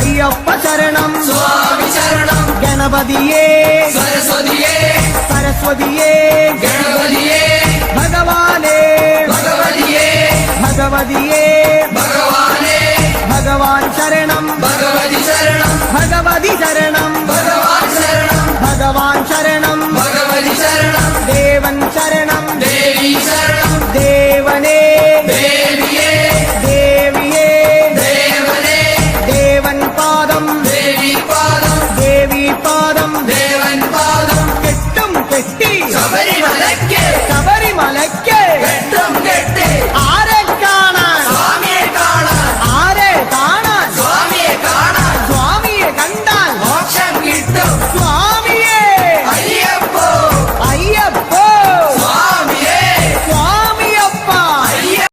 ஐயப்ப சரணம். சுவாமி சரணம். கணபதியே. சரஸ்வதியே. சரஸ்வதியே. கணபதியே. பகவானே. பகவதியே. பகவதியே. பகவானே. பகவான் சரணம். பகவான்